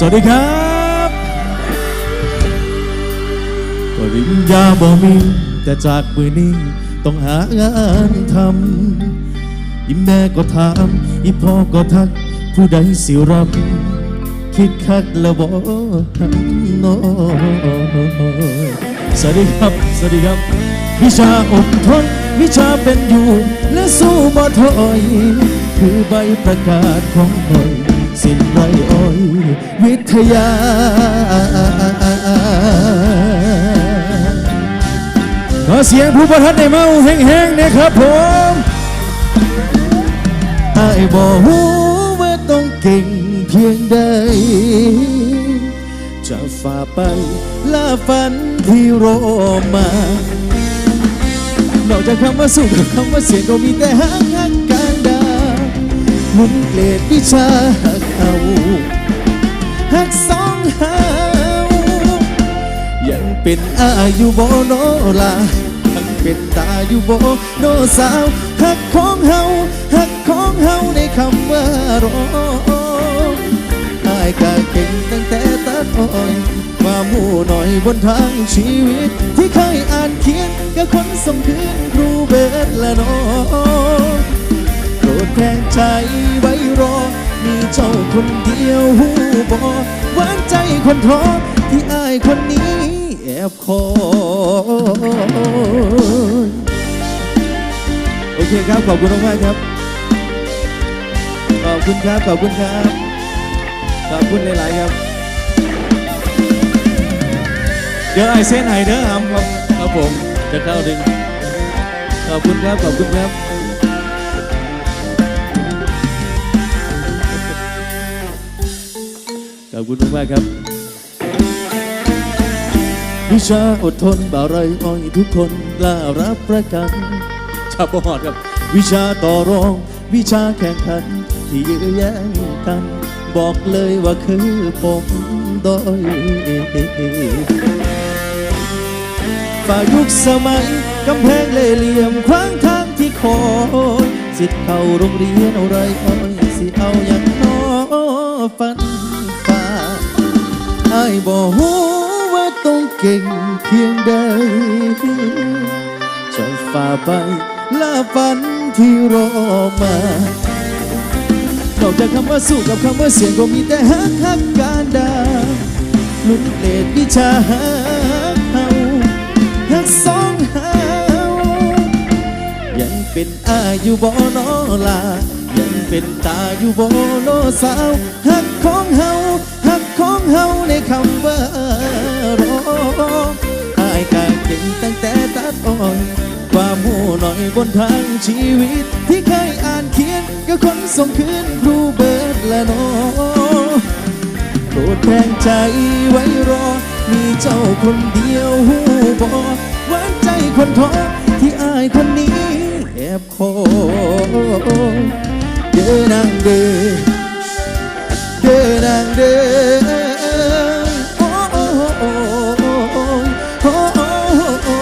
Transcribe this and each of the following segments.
สวัสดีครับก็ริมยาบ่มี แต่จากมือนี้ ต้องหางานทำอีแม่ก็ถามอีพ่อก็ทัก ผู้ใดสิรับคิดคักแล้วบ่น้อยสวัสดีครับ สวัสดีครับ วิชาอดทน วิชาเป็นอยู่ และสู้บ่ถอย คือใบประกาศของหน่อย สิ้นไรอ้อยวิทยา ขอเสียงผู้ประทัดในเมาแห้งๆนะครับผมไอ้บอกหูว่าต้องเก่งเพียงใด จะฝ่าไปล่าฝันที่รอมานอกจากคำว่าสู้กับคำว่าเสียงก็มีแต่หักหักการดาหมุนเกลดวิชาหักาหักสองเฮายังเป็นอายุโบโนลายังเป็นตาอยู่โบโนสาวหักของเฮาหักของเฮาในคำว่ารออายกะเก่งตั้งแต่ตัดอ้อยความหมู่หน่อยบนทางชีวิต ที่เคยอ่านเขียนกับคนส่งคืนครูเบิดละนอโปรดแทงใจไว้รอ มีเจ้าคนเดียวหูบอหวานใจคนท้อที่อายคนนี้แอบคอยโอเคครับ ขอบคุณมากครับ ขอบคุณครับ ขอบคุณครับ ขอบคุณหลาย ๆ ครับ เดี๋ยวไอเส้นไฮเด้อครับครับผมจะเข้าดึง ขอบคุณครับ ขอบคุณครับ อบคุณมากๆครับ วิชาอดทนบ่าวไรอ้อยทุกคนกล้ารับประกันชาบอดครับ วิชาต่อรอง วิชาแข่งขัน ที่ยื้อแย่งกัน บอกเลยว่าคือผมด้อยฝ่ายุคสมัยกำแพงเล่เหลี่ยมขวางทางที่คอยสิทธิ์เข้าโรงเรียนอาไรอ้อยสิเอาอย่างน้อฝัน ไอ้บอกหูว่าต้องเก่งเพียงใด จะฝ่าไปล่าฝันที่รอมานอกจากคำว่าสู้กับคำว่าเสียงก็มีแต่ฮักฮักการดาลุ้นเลดวิชาฮักเฮาฮักสองเฮายังเป็นอายุบ่นอลายังเป็นตาอยู่บ่โนสาวหักของเฮา หักของเฮาในคำว่ารออายกาเก่งตั้งแต่ตัดอ่อนความหูหน่อยบนทางชีวิต ที่เคยอ่านเขียนก็คนส่งคืนครูเบิร์ดและโนโปรดแทงใจไว้รอ มีเจ้าคนเดียวหูบอหวานใจคนท้อที่อายคนนี้แอบคอเดินนางเดิน เดินางเดินโอ้โอ้โอ้โอ้โอ้โอ้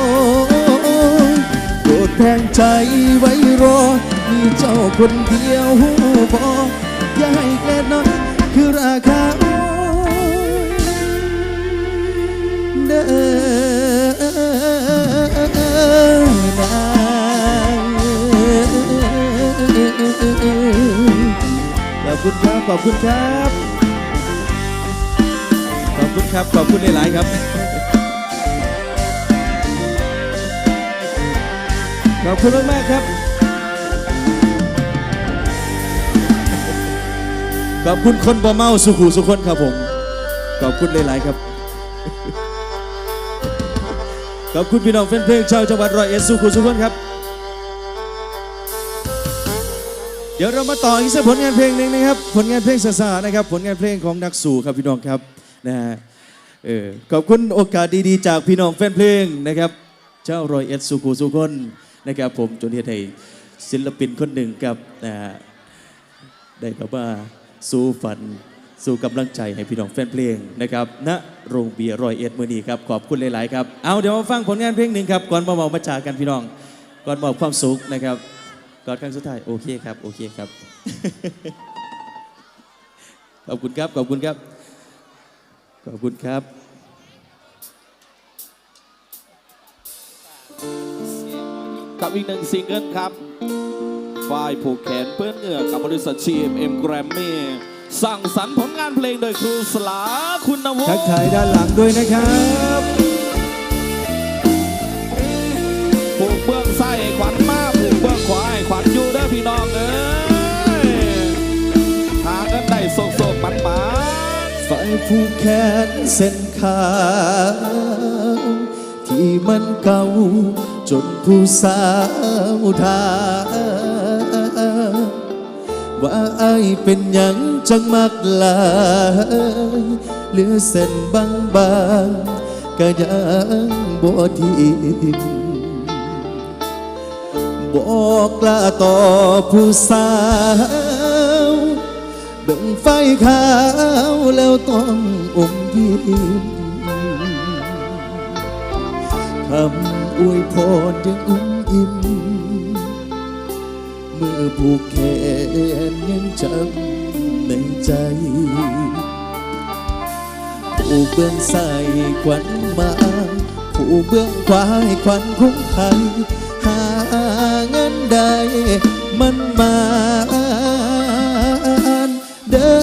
โปรดแทงใจไว้รอ มีเจ้าคนเดียวหูบออย่าให้แกน้อยคือราคาโอ้เดินนางขอบคุณครับ ขอบคุณครับ ครับ ขอบคุณหลายๆครับขอบคุณมากๆครับ ขอบคุณคนบ่เมาสุขุสุคนครับผม ขอบคุณหลายๆครับ ขอบคุณพี่น้องแฟนเพลงชาวจังหวัดร้อยเอ็ดสุขุสุคนครับ เดี๋ยวเรามาต่ออีกสักผลงานเพลงหนึ่งนะครับ ผลงานเพลงสาๆนะครับ ผลงานเพลงของนักสู่ครับพี่น้องครับนะฮะ เออขอบคุณโอกาสดีๆ จากพี่น้องแฟนเพลงนะครับ เจ้ารอยเอ็ดสุขุสุคนนะครับ ผมจนเฮ็ดให้ศิลปินคนหนึ่งกับนะได้ครับว่าสู้ฝัน สู้กำลังใจให้พี่น้องแฟนเพลงนะครับณโรงเบียร์รอยเอ็ดมือนีครับขอบคุณหลายๆครับเอาเดี๋ยวมาฟังผลงานเพลงหนึ่งครับก่อนมาเมามาจากกันพี่น้อง ก่อนมอบความสุขนะครับก่อนครั้งสุดท้ายโอเคครับโอเคครับขอบคุณครับขอบคุณครับขอบคุณครับ กับอีกหนึ่งซิงเกิลครับฝ่ายผูกแขนเพื่อนเหงื่อกับบริษัทชีมเอ็มแกรมมี่สั่งสรรค์ผลงานเพลงโดยครูสลาคุณวุทักฒิทายด้านหลังด้วยนะครับผูกเบื้องไส้ายขวัญมาผูกเบื้องขวาให้ขวัญอยู่เด้อพี่น้องเอ้ยหากันได้โศกโศกมันมาฝ่ายผู้แขนเส้นขาวที่มันเก่า จนผู้สาวทามว่าไอเป็นหยังจังมักลายเหลือเส้นบางบางๆก็ยังบ่ทิมบอกลาต่อผู้สาวเบิ่งไฟขาวแล้วต้องอมยิ้มคำ อวยพรยังอุ้มอิ่มเมื่อผูกแขนยังจำในใจผู้เบื้องซ้ายขวัญมาผู้เบื้องขวาให้ขวัญคุ้มภัยหาเงินได้มันมาเด้อ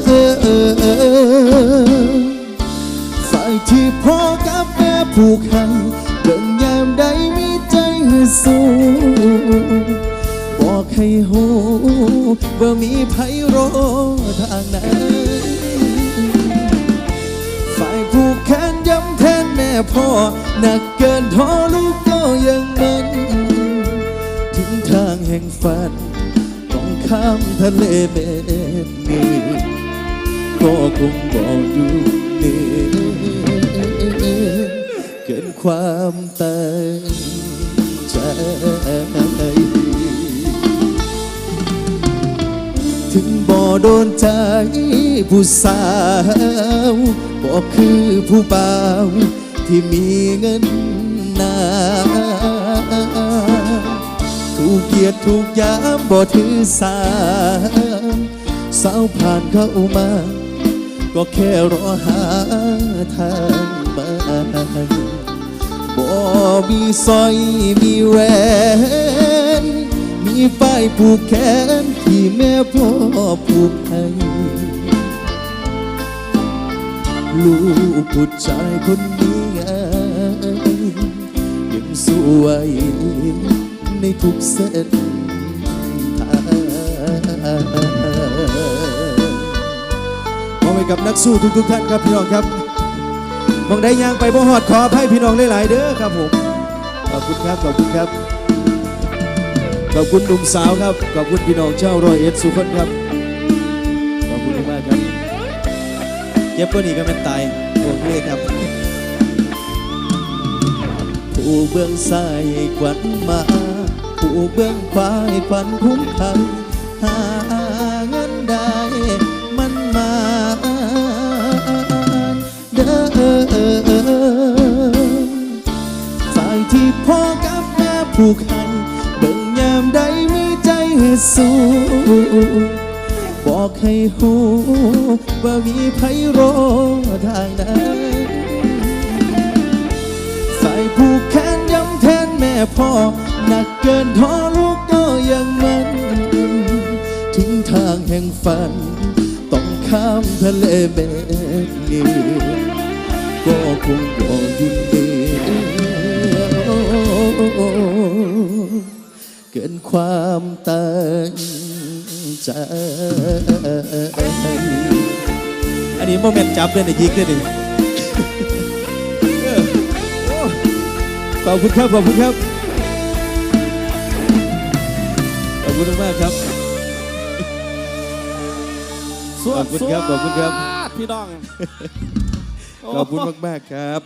ฝ่ายที่พ่อกับแม่ผูกให้ สู้ บอกให้หูว่ามีไผรทางไหนฝ่ายผูกแขนย้ำแทนแม่พ่อ หนักเกินท้อลูกก็ยังมันถึงทางแห่งฝันต้องข้ามทะเลเม็ดเงือก็คงบอกอยู่เนือเกินความตั้งใจ ถึงบ่โดนใจผู้สาวบ่คือผู้เบ่าที่มีเงินนาถูกเกียดถูกยามบ่ถือสาสาวผ่านเข้ามา ก็แค่รอหาทางมา บ่มีสร้อยมีแหวน มีป้ายผูกแขนที่แม่พ่อผูกให้ลูกผู้ชายคนนี้ไงยังสวยในทุกเส้นทางมองไปกับนักสู้ทุกๆท่านครับพี่น้องครับ มองได้ยางไปบ่หอดขอให้พี่น้องหลายๆเด้อครับผม ขอบคุณครับ ขอบคุณครับ ขอบคุณหนุ่มสาวครับ ขอบคุณพี่น้องเจ้ารอยเอ็ดสุขคนครับ ขอบคุณมากครับเย็บกว่านี้ก็เป็นตายโอเคครับ ผู้เบื้องซ้ายให้ขวัญมา ผู้เบื้องขวาให้ขวัญคุ้มภัยหา ผูกให้เบิ่งยามใดมีใจสู้บอกให้หูว่ามีไผรทางนั้นใส่ผูกแขนย้ำแทนแม่พ่อหนักเกินท้อลูกก็ยังมันถึงทางแห่งฝัน ต้องข้ามทะเลเบ็ดเงือก็คงบ่ยินดี เกินความตั้งใจ อันนี้โมเมนต์จับเลยนะยิกเลยดิขอบคุณครับ ขอบคุณครับ ขอบคุณมากครับสวดขอบคุณครับสวดขอบคุณครับ พี่น้อง ขอบคุณมาก ๆ ครับ